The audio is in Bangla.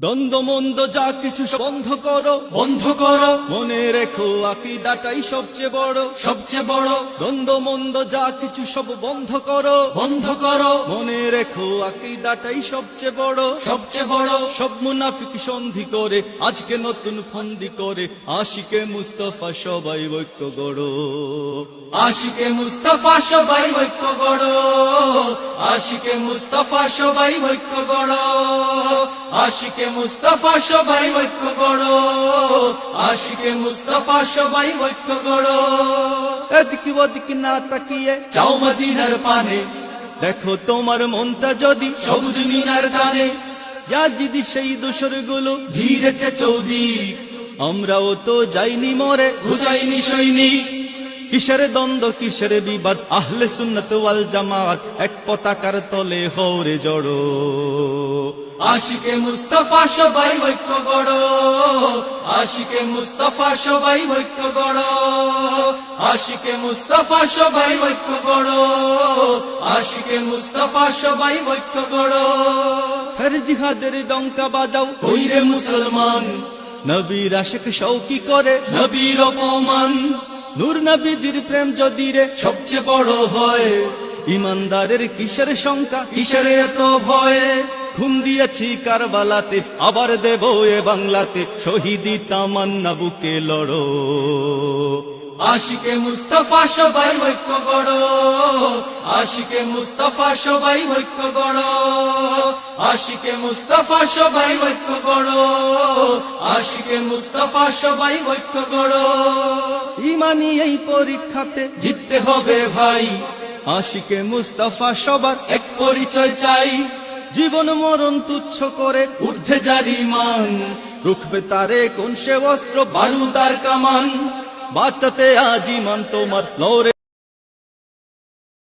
দ্বন্দ্ব মন্দ যা কিছু বন্ধ করো। বন্ধ করো। মনে রেখো আকিদাটাই সবচেয়ে বড়। সবচেয়ে বড়। দ্বন্দ্ব মন্দ যা কিছু সব বন্ধ করো। বন্ধ করো। মনে রেখো আকিদাটাই সবচেয়ে বড়। সবচেয়ে বড়। সব মুনাফিক সন্ধি করে আজকে নতুন ফন্দি করে আশিকে মুস্তফা সবাই ঐক্য গড়ো। আশিকে মুস্তাফা সবাই ঐক্য গড়। আশিকে মুস্তাফা সবাই ঐক্য গড় আশিকে মুস্তাফা সবাই ঐক্য গড় আশিকে মুস্তাফা সবাই ঐক্য গড় এদিক ওদিক না তাকিয়ে চাও মদিনার পানে। দেখো তোমার মনটা যদি সবুজ মিনার টানে। ইয়াজিদি সেই দোসরগুলো ঘিরেছে চৌদিক। আমরাও তো যাইনি মরে। হুসাইনি সৈনিক। কিসের দ্বন্দ্ব, কিসের বিবাদ? আহলে সুন্নত ওয়াল জামাত এক পতাকার তলে হরে জড়ো। আশিকে মুস্তাফা সবাই ঐক্য গড়। আশিকে মুস্তাফা সবাই ঐক্য গড়। আশিকে মুস্তফা সবাই ঐক্য গড়। আশিকে মুস্তফা সবাই ঐক্য গড়। হর জিহাদের ডঙ্কা বাজাও। কইরে মুসলমান, নবীর আশেক শৌকি করে। নবীর অপমান। নূর নবীজির প্রেম যদি রে সবচেয়ে বড় হয়, ইমানদারের কিসের শঙ্কা, কিসের এত ভয়ে? খুন দিয়েছি কারবালাতে, আবার দেব এ বাংলাতে, শহীদি তামান্না বুকে লড়ো। আশিকে মুস্তাফা সবাই ঐক্য গড়, আশিকে মুস্তাফা সবাই ঐক্য গড়, আশিকে মুস্তাফা সবাই ঐক্য গড়, আশিকে মুস্তাফা সবাই ঐক্য গড়। ইমানি এই পরীক্ষাতে জিততে হবে ভাই। আশিকে মুস্তাফা সবার এক পরিচয় চাই। জীবন মরণ তুচ্ছ করে ঊর্ধ্বে জারি মান রুখবে তারে কোন সে অস্ত্র, বারুদ বারুদার কামান। বাঁচাতে আজিমান তোমার লড়ে